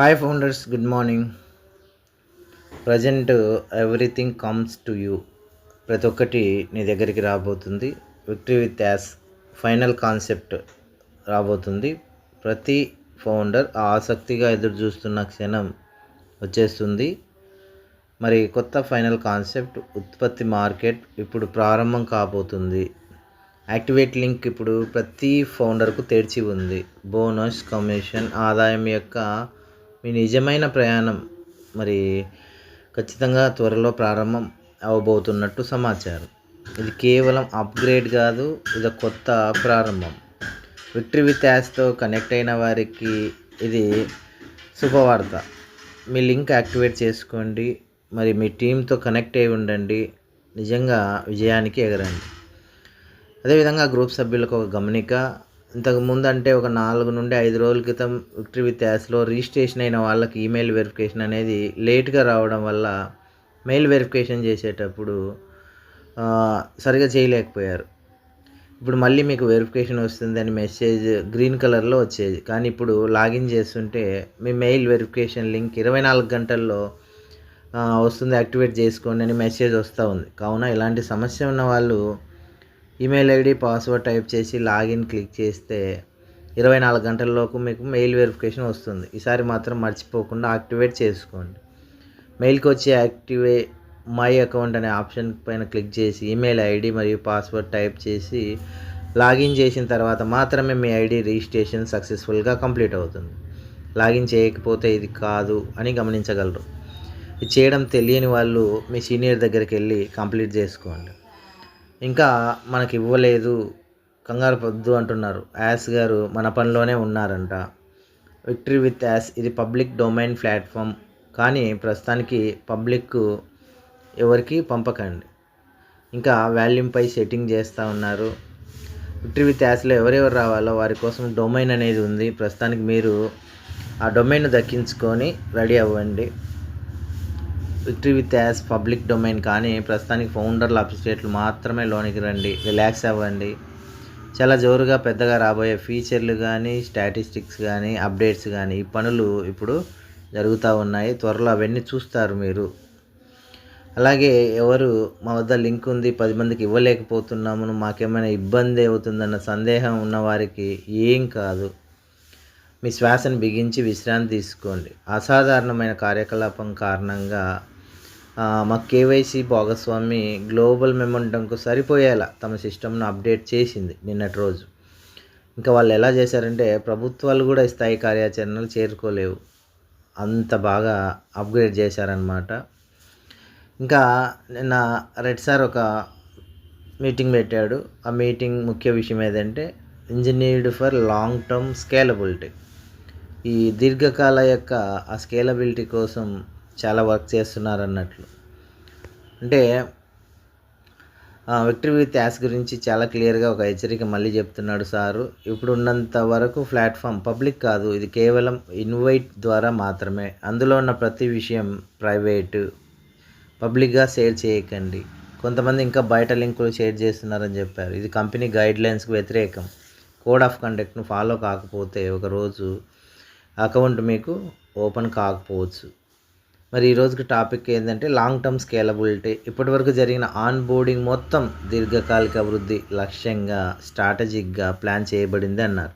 Hi founders good morning present everything comes to you ప్రతి ఒక్కటి నీ దగ్గరికి రాబోతుంది. Victory with us final concept రాబోతుంది. ప్రతి ఫౌండర్ ఆసక్తిగా ఎదురు చూస్తున్న క్షణం వచ్చేస్తుంది. మరి కొత్త ఫైనల్ కాన్సెప్ట్ ఉత్పత్తి మార్కెట్ ఇప్పుడు ప్రారంభం కాబోతుంది. యాక్టివేట్ లింక్ ఇప్పుడు ప్రతి ఫౌండర్కు తెరిచి ఉంది. బోనస్ కమిషన్ ఆదాయం యొక్క మీ నిజమైన ప్రయాణం మరి ఖచ్చితంగా త్వరలో ప్రారంభం అవబోతున్నట్టు సమాచారం. ఇది కేవలం అప్గ్రేడ్ కాదు ఇది కొత్త ప్రారంభం. విక్టరీ విత్ యాస్తో కనెక్ట్ అయిన వారికి ఇది శుభవార్త. మీ లింక్ యాక్టివేట్ చేసుకోండి మరి మీ టీంతో కనెక్ట్ అయి ఉండండి నిజంగా విజయానికి ఎగరండి. అదేవిధంగా గ్రూప్ సభ్యులకు ఒక గమనిక ఇంతకు ముందు అంటే ఒక నాలుగు నుండి ఐదు రోజుల క్రితం విక్టరీ విత్ యాస్లో రిజిస్ట్రేషన్ అయిన వాళ్ళకి ఈమెయిల్ వెరిఫికేషన్ అనేది లేట్గా రావడం వల్ల మెయిల్ వెరిఫికేషన్ చేసేటప్పుడు సరిగా చేయలేకపోయారు. ఇప్పుడు మళ్ళీ మీకు వెరిఫికేషన్ వస్తుందని మెసేజ్ గ్రీన్ కలర్లో వచ్చేది. కానీ ఇప్పుడు లాగిన్ చేస్తుంటే మీ మెయిల్ వెరిఫికేషన్ లింక్ ఇరవై నాలుగు గంటల్లో వస్తుంది యాక్టివేట్ చేసుకోండి అని మెసేజ్ వస్తూ ఉంది. కావున ఇలాంటి సమస్య ఉన్న వాళ్ళు ఈమెయిల్ ఐడి పాస్వర్డ్ టైప్ చేసి లాగిన్ క్లిక్ చేస్తే ఇరవై నాలుగు గంటల్లోపు మీకు మెయిల్ వెరిఫికేషన్ వస్తుంది. ఈసారి మాత్రం మర్చిపోకుండా యాక్టివేట్ చేసుకోండి. మెయిల్కి వచ్చి యాక్టివే మై అకౌంట్ అనే ఆప్షన్ పైన క్లిక్ చేసి ఈమెయిల్ ఐడి మరియు పాస్వర్డ్ టైప్ చేసి లాగిన్ చేసిన తర్వాత మాత్రమే మీ ఐడి రిజిస్ట్రేషన్ సక్సెస్ఫుల్గా కంప్లీట్ అవుతుంది. లాగిన్ చేయకపోతే ఇది కాదు అని గమనించగలరు. ఇది చేయడం తెలియని వాళ్ళు మీ సీనియర్ దగ్గరికి వెళ్ళి కంప్లీట్ చేసుకోండి. ఇంకా మనకి ఇవ్వలేదు కంగారు పొద్దు అంటున్నారు. యాస్ గారు మన పనిలోనే ఉన్నారంట. విక్టరీ విత్ యాస్ ఇది పబ్లిక్ డొమైన్ ప్లాట్ఫామ్. కానీ ప్రస్తుతానికి పబ్లిక్ ఎవరికి పంపకండి. ఇంకా వాల్యూమ్పై సెట్టింగ్ చేస్తూ ఉన్నారు. విక్టరీ విత్ యాస్లో ఎవరెవరు రావాలో వారి కోసం డొమైన్ అనేది ఉంది. ప్రస్తుతానికి మీరు ఆ డొమైన్ దక్కించుకొని రెడీ అవ్వండి. Victory with us public domain కానీ ప్రస్తుతానికి ఫౌండర్ల అప్స్టేట్లు మాత్రమే లోనికి రండి. రిలాక్స్ అవ్వండి. చాలా జోరుగా పెద్దగా రాబోయే ఫీచర్లు కానీ స్టాటిస్టిక్స్ కానీ అప్డేట్స్ కానీ ఈ పనులు ఇప్పుడు జరుగుతూ ఉన్నాయి. త్వరలో అవన్నీ చూస్తారు మీరు. అలాగే ఎవరు మా వద్ద లింక్ ఉంది పది మందికి ఇవ్వలేకపోతున్నాము మాకేమైనా ఇబ్బంది అవుతుందన్న సందేహం ఉన్న వారికి ఏం కాదు. మీ శ్వాసను బిగించి విశ్రాంతి తీసుకోండి. అసాధారణమైన కార్యకలాపం కారణంగా మా కేవైసీ భాగస్వామి గ్లోబల్ మెమంటంకు సరిపోయేలా తమ సిస్టమ్ను అప్డేట్ చేసింది నిన్నటి రోజు. ఇంకా వాళ్ళు ఎలా చేశారంటే ప్రభుత్వాలు కూడా స్థాయి కార్యాచరణలు చేరుకోలేవు. అంత బాగా అప్గ్రేడ్ చేశారనమాట ఇంకా నిన్న రెడ్ సార్ ఒక మీటింగ్ పెట్టాడు. ఆ మీటింగ్ ముఖ్య విషయం ఏదంటే engineered for long term scalability. ఈ దీర్ఘకాల యొక్క ఆ స్కేలబిలిటీ కోసం చాలా వర్క్ చేస్తున్నారు అన్నట్లు అంటే విక్టరీ విత్ యాస్ గురించి చాలా క్లియర్గా ఒక హెచ్చరిక మళ్ళీ చెప్తున్నాడు సారు. ఇప్పుడు ఉన్నంత వరకు ప్లాట్ఫామ్ పబ్లిక్ కాదు ఇది కేవలం ఇన్వైట్ ద్వారా మాత్రమే. అందులో ఉన్న ప్రతి విషయం ప్రైవేటు పబ్లిక్గా షేర్ చేయకండి. కొంతమంది ఇంకా బయట లింకులు షేర్ చేస్తున్నారని చెప్పారు. ఇది కంపెనీ గైడ్లైన్స్కి వ్యతిరేకం. కోడ్ ఆఫ్ కండక్ట్ను ఫాలో కాకపోతే ఒకరోజు అకౌంట్ మీకు ఓపెన్ కాకపోవచ్చు. మరి ఈరోజుకి టాపిక్ ఏంటంటే లాంగ్ టర్మ్ స్కేలబిలిటీ ఇప్పటివరకు జరిగిన ఆన్ బోర్డింగ్ మొత్తం దీర్ఘకాలిక అభివృద్ధి లక్ష్యంగా స్ట్రాటజిక్గా ప్లాన్ చేయబడింది అన్నారు.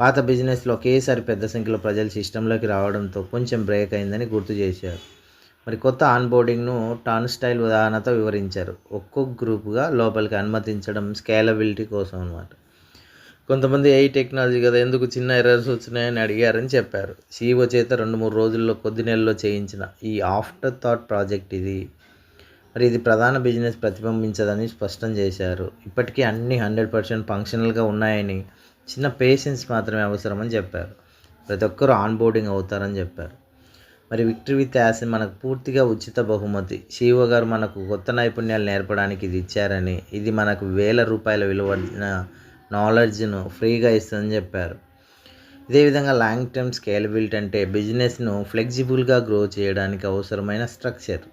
పాత బిజినెస్లో ఒకేసారి పెద్ద సంఖ్యలో ప్రజలు సిస్టంలోకి రావడంతో కొంచెం బ్రేక్ అయిందని గుర్తు చేశారు. మరి కొత్త ఆన్ బోర్డింగ్ను టాన్ స్టైల్ ఉదాహరణతో వివరించారు. ఒక్కొక్క గ్రూపుగా లోపలికి అనుమతించడం స్కేలబిలిటీ కోసం అనమాట కొంతమంది ఏ టెక్నాలజీ కదా ఎందుకు చిన్న ఎర్రర్స్ వచ్చినాయని అడిగారని చెప్పారు. సీఓ చేత రెండు మూడు రోజుల్లో కొద్ది నెలల్లో చేయించిన ఈ ఆఫ్టర్ థాట్ ప్రాజెక్ట్ ఇది. మరి ఇది ప్రధాన బిజినెస్ ప్రతిబింబించదని స్పష్టం చేశారు. ఇప్పటికీ అన్ని హండ్రెడ్ పర్సెంట్ ఫంక్షనల్గా ఉన్నాయని చిన్న పేషెన్స్ మాత్రమే అవసరమని చెప్పారు. ప్రతి ఒక్కరూ ఆన్బోర్డింగ్ అవుతారని చెప్పారు. మరి విక్టరీ విత్ యాస్ మనకు పూర్తిగా ఉచిత బహుమతి. శివ గారు మనకు కొత్త నైపుణ్యాలు నేర్పడానికి ఇది ఇచ్చారని ఇది మనకు వేల రూపాయల విలువడిన నాలెడ్జ్ను ఫ్రీగా ఇస్తుందని చెప్పారు. ఇదే విధంగా లాంగ్ టర్మ్ స్కేలబిలిటీ అంటే బిజినెస్ను ఫ్లెక్సిబుల్గా గ్రో చేయడానికి అవసరమైన స్ట్రక్చర్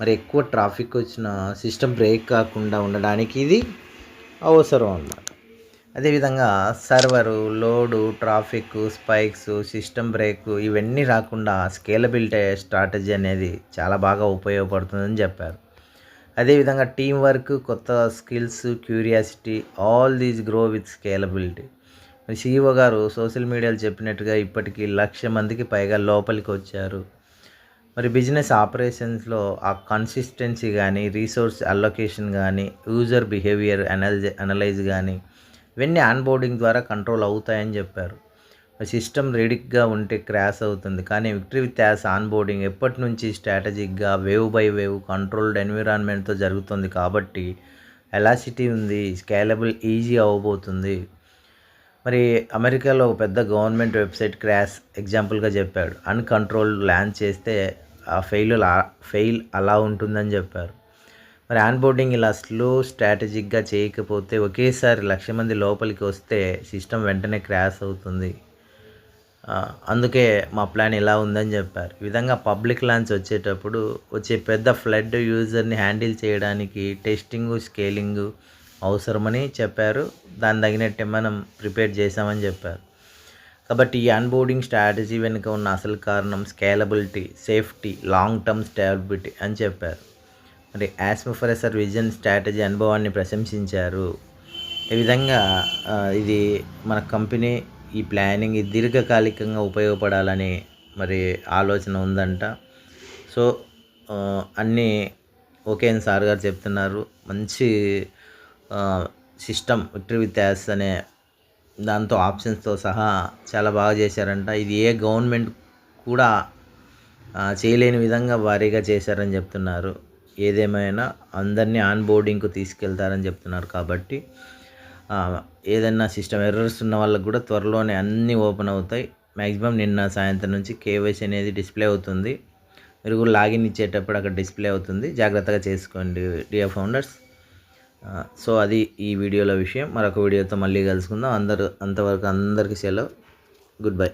మరి ఎక్కువ ట్రాఫిక్ వచ్చిన సిస్టమ్ బ్రేక్ కాకుండా ఉండడానికి ఇది అవసరం అన్నమాట. అదేవిధంగా server load traffic spikes system break ఇవన్నీ రాకుండా స్కేలబిలిటీ స్ట్రాటజీ అనేది చాలా బాగా ఉపయోగపడుతుందని చెప్పారు. అదేవిధంగా టీం వర్క్ కొత్త skills curiosity all these grow with scalability మరి సీఈఓ గారు సోషల్ మీడియాలో చెప్పినట్టుగా ఇప్పటికీ లక్ష మందికి పైగా లోపలికి వచ్చారు. మరి బిజినెస్ ఆపరేషన్స్లో ఆ కన్సిస్టెన్సీ కానీ రీసోర్స్ అలొకేషన్ కానీ యూజర్ బిహేవియర్ అనలైజ్ అనలైజ్ కానీ ఇవన్నీ ఆన్బోర్డింగ్ ద్వారా కంట్రోల్ అవుతాయని చెప్పారు. సిస్టమ్ రెడీగా ఉంటే క్రాష్ అవుతుంది. కానీ విక్టరీ విత్ యాస్ ఆన్బోర్డింగ్ ఎప్పటి నుంచి స్ట్రాటజిక్గా వేవ్ బై వేవ్ కంట్రోల్డ్ ఎన్విరాన్మెంట్తో జరుగుతుంది కాబట్టి ఎలాసిటీ ఉంది స్కేలబుల్ ఈజీ అవ్వబోతుంది. మరి అమెరికాలో ఒక పెద్ద గవర్నమెంట్ వెబ్సైట్ క్రాష్ ఎగ్జాంపుల్గా చెప్పాడు. అన్కంట్రోల్డ్ ల్యాండ్ చేస్తే ఆ ఫెయిల్ ఫెయిల్ అలా ఉంటుందని చెప్పారు. మరి ఆన్బోర్డింగ్ ఇలా స్లో స్ట్రాటజిక్గా చేయకపోతే ఒకేసారి లక్ష మంది లోపలికి వస్తే సిస్టమ్ వెంటనే క్రాష్ అవుతుంది. అందుకే మా ప్లాన్ ఇలా ఉందని చెప్పారు. ఈ విధంగా పబ్లిక్ లాంచ్ వచ్చేటప్పుడు వచ్చే పెద్ద ఫ్లడ్ యూజర్ని హ్యాండిల్ చేయడానికి టెస్టింగ్ స్కేలింగ్ అవసరమని చెప్పారు. దాని తగినట్టే మనం ప్రిపేర్ చేసామని చెప్పారు. కాబట్టి ఈ అన్బోర్డింగ్ స్ట్రాటజీ వెనుక ఉన్న అసలు కారణం scalability safety long term stability అని చెప్పారు. మరి యాస్మోఫరెసర్ విజన్ స్ట్రాటజీ అనుభవాన్ని ప్రశంసించారు. ఈ విధంగా ఇది మన కంపెనీ ఈ ప్లానింగ్ దీర్ఘకాలికంగా ఉపయోగపడాలని మరి ఆలోచన ఉందంట. సో అన్నీ ఓకే అని సార్ గారు చెప్తున్నారు. మంచి సిస్టమ్ విక్టరీ విత్ యాస్ అనే దాంతో ఆప్షన్స్తో సహా చాలా బాగా చేశారంట. ఇది ఏ గవర్నమెంట్ కూడా చేయలేని విధంగా భారీగా చేశారని చెప్తున్నారు. ఏదేమైనా అందరినీ ఆన్ బోర్డింగ్కు తీసుకెళ్తారని చెప్తున్నారు కాబట్టి. ఏదైనా సిస్టమ్ ఎర్రర్స్ ఉన్న వాళ్ళకి కూడా త్వరలోనే అన్నీ ఓపెన్ అవుతాయి. మ్యాక్సిమం నిన్న సాయంత్రం నుంచి కేవైసీ అనేది డిస్ప్లే అవుతుంది. మీరు కూడా లాగిన్ ఇచ్చేటప్పుడు అక్కడ డిస్ప్లే అవుతుంది. జాగ్రత్తగా చేసుకోండి డియర్ ఫౌండర్స్ సో అది ఈ వీడియోలో విషయం. మరొక వీడియోతో మళ్ళీ కలుసుకుందాం. అందరూ అంతవరకు అందరికీ సెలవు. Good bye